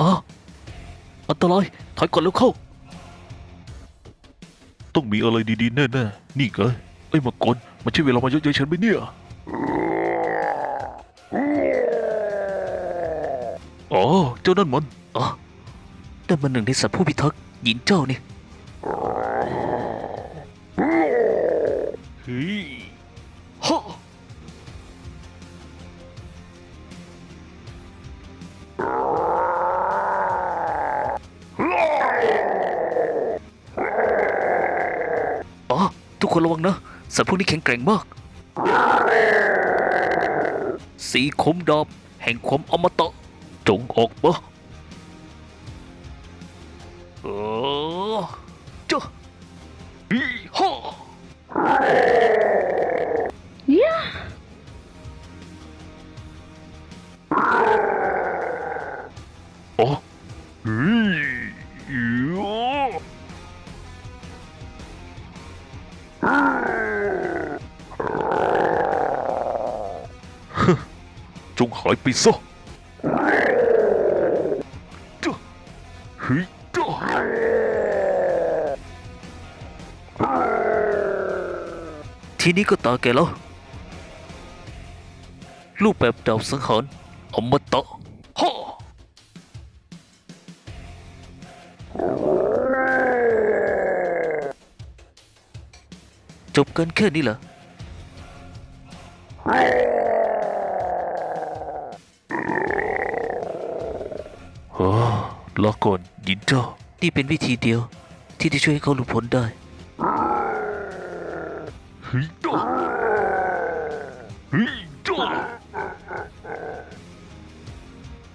อ๋ออันตรายถอยก่อนแล้วเข้า ต้องมีอะไรดีๆแน่ๆนี่ไงไอ้มังกรมันใช่เวลามาเยอะๆฉันไหมเนี่ยอ๋อเจ้านั่นมันอ๋อนั่นมันหนึ่งในสัตว์ผู้พิทักษ์หญินเจ้านี่เฮ้ย กคนระวังนะ สัตว์พวกนี้แข็งแกร่งมาก สีคมดาบแห่งความอมตะ จงออกมาเออเจ้าฮีฮ่าอ๋อเฮ้ยอิ๋ จงหายไปซะเฮ้ยทีนี้ก็ตาแกแล้วรูปแบบดาวสังหารอมตะฮ่าจบกันแค่นี้เหรอ ลาก่อนยินเจ้านี่เป็นวิธีเดียว ที่จะช่วยให้เขาหลุดพ้นได้เฮ้ยจ้ะเฮ้ยจ้ะ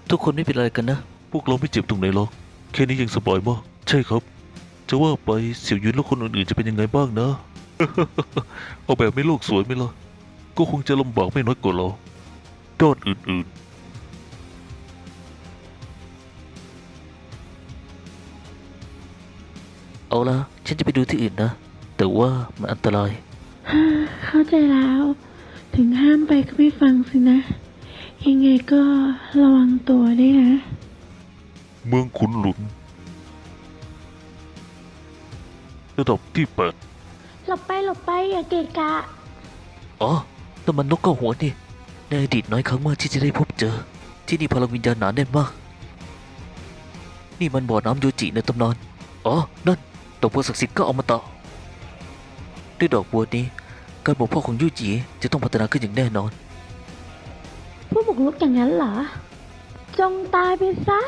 ทุกคนไม่เป็นไรกันนะ พวกเราไม่เจ็บตรงไหนหรอก แค่นี้ยังสบายมาก ใช่ครับ จะว่าไปเสี่ยวยุนและคนอื่นๆจะเป็นยังไงบ้างนะ เอาแบบไม่โลกสวยไหมล่ะ ก็คงจะลำบากไม่น้อยกว่าเราด้านอื่น เอาละฉันจะไปดูที่อื่นนะ แต่ว่ามันอันตราย เข้าใจแล้ว ถึงห้ามไปก็ไม่ฟังสินะ ยังไงก็ระวังตัวด้วยนะๆเมืองขุนหลุนระดับที่แปดหลบไปหลบไปอย่าเกะกะ อ๋อนั่นมันนกเก้าหัวนี่ ในอดีตน้อยครั้งมากที่จะได้พบเจอ ที่นี่พลังวิญญาณหนาแน่นมาก นี่มันบ่อน้ำโยจิในตำนาน อ๋อ นั่น ดอกบัวศักดิ์สิทธิ์ก็เอามาต่อ ด้วยดอกบัวนี้ การบ่มเพาะของยูจีจะต้องพัฒนาขึ้นอย่างแน่นอน ผู้บุกรุกอย่างนั้นเหรอ จงตายไปซะ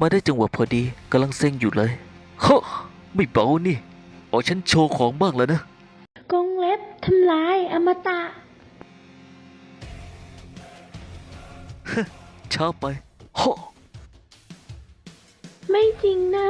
มาได้จังหวะพอดีกำลังเซ็งอยู่เลยฮะไม่เบานี่อ๋อฉันโชว์ของบ้างแล้วนะ กงเล็บทำลายอมตะช้าไปฮะไม่จริงนะ